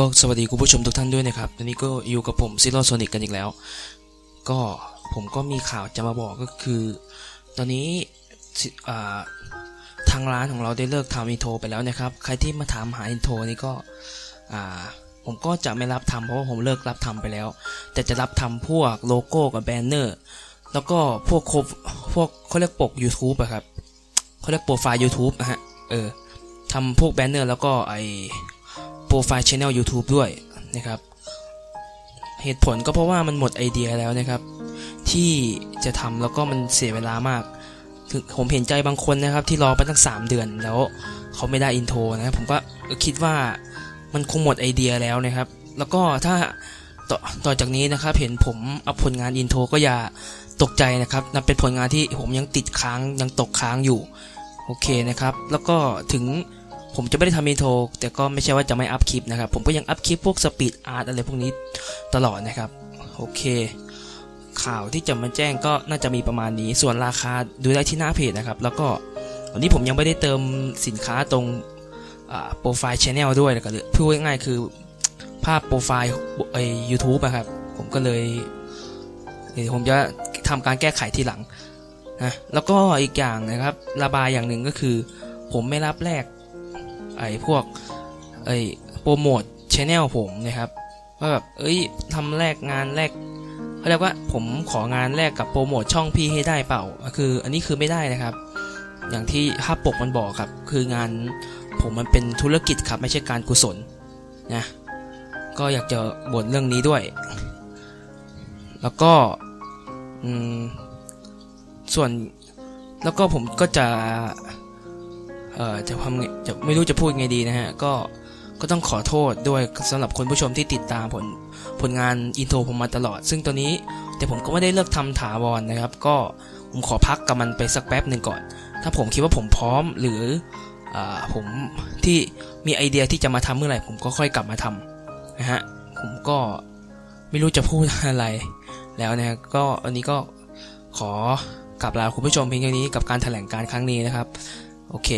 ก็สวัสดีคุณผู้ชมทุกท่านด้วยนะครับตอนนี้ก็อยู่กับผมซิโรโซนิกกันอีกแล้ว ก็ผมก็มีข่าวจะมาบอกก็คือ ตอนนี้ทางร้านของเราได้เลิกทำอินโทรไปแล้วนะครับ ใครที่มาถามหาอินโทรนี่ก็ผมก็จะไม่รับทำเพราะว่าผมเลิกรับทำไปแล้ว แต่จะรับทำพวกโลโก้กับแบนเนอร์ แล้วก็พวกโคฟพวกเขาเรียกปก YouTube อะครับเขาเรียกโปรไฟล์ YouTube นะฮะเออทำพวกแบนเนอร์แล้วก็ไอ โปรไฟล์ช anel YouTube ด้วยนะครับ เหตุผลก็เพราะว่ามันหมดไอเดียแล้วนะครับ ที่จะทำแล้วก็มันเสียเวลามากถึงผมเห็นใจบางคนนะครับ ที่รอไปตั้ง 3 เดือนแล้วเขาไม่ได้อินโทรนะผมก็คิดว่ามันคงหมดไอเดียแล้วนะครับ แล้วก็ถ้าต่อต่อจากนี้นะครับเห็นผมเอัพผลงานอินโทรก็อย่าตกใจนะครับนั่นเป็นผลงานที่ผมยังติดค้างยังตกค้างอยู่ โอเคนะครับ แล้วก็ถึง ผมจะไม่ได้ทำอินโทรแต่ก็ไม่ใช่ว่าจะไม่อัพคลิปนะครับ ผมก็ยังอัพคลิปพวกสปีดอาร์ตอะไรพวกนี้ตลอดนะครับ โอเค ข่าวที่จะมาแจ้งก็น่าจะมีประมาณนี้ ส่วนราคาดูได้ที่หน้าเพจนะครับ แล้วก็วันนี้ผมยังไม่ได้เติมสินค้าตรงโปรไฟล์ช anel ด้วยนะครับหรือพูดง่ายๆคือภาพโปรไฟล์ไอยูทูบอะครับ ผมก็เลยเดี๋ยวผมจะทำการแก้ไขทีหลังนะแล้วก็อีกอย่างนะครับ ระบายอย่างหนึ่งก็คือ ผมไม่รับแลก ไอ้พวกไอ้โปรโมทชแนลผมนะครับว่าแบบเอ้ยทำแลกงานแลกเขาเรียกว่าผมของานแลกกับโปรโมทช่องพี่ให้ได้เปล่า คืออันนี้คือไม่ได้นะครับ อย่างที่ภาพปกมันบอกครับ คืองานผมมันเป็นธุรกิจครับไม่ใช่การกุศลนะก็อยากจะบ่นเรื่องนี้ด้วย แล้วก็ส่วนแล้วก็ผมก็จะ เอ่อจะทำไงจะไม่รู้จะพูดไงดีนะฮะก็ก็ต้องขอโทษด้วยสำหรับคนผู้ชมที่ติดตามผลผลงานอินโทรผมมาตลอด ซึ่งตัวนี้แต่ผมก็ไม่ได้เลิกทำถาวรนะครับ ก็ผมขอพักกับมันไปสักแป๊บหนึ่งก่อน ถ้าผมคิดว่าผมพร้อมหรืออ่าผมที่มีไอเดียที่จะมาทำเมื่อไหร่ ผมก็ค่อยกลับมาทำนะฮะผมก็ไม่รู้จะพูดอะไร แล้วนะก็อันนี้ก็ขอกลับลาคุณผู้ชมเพียงแค่านี้กับการแถลงการครั้งนี้นะครับ โอเค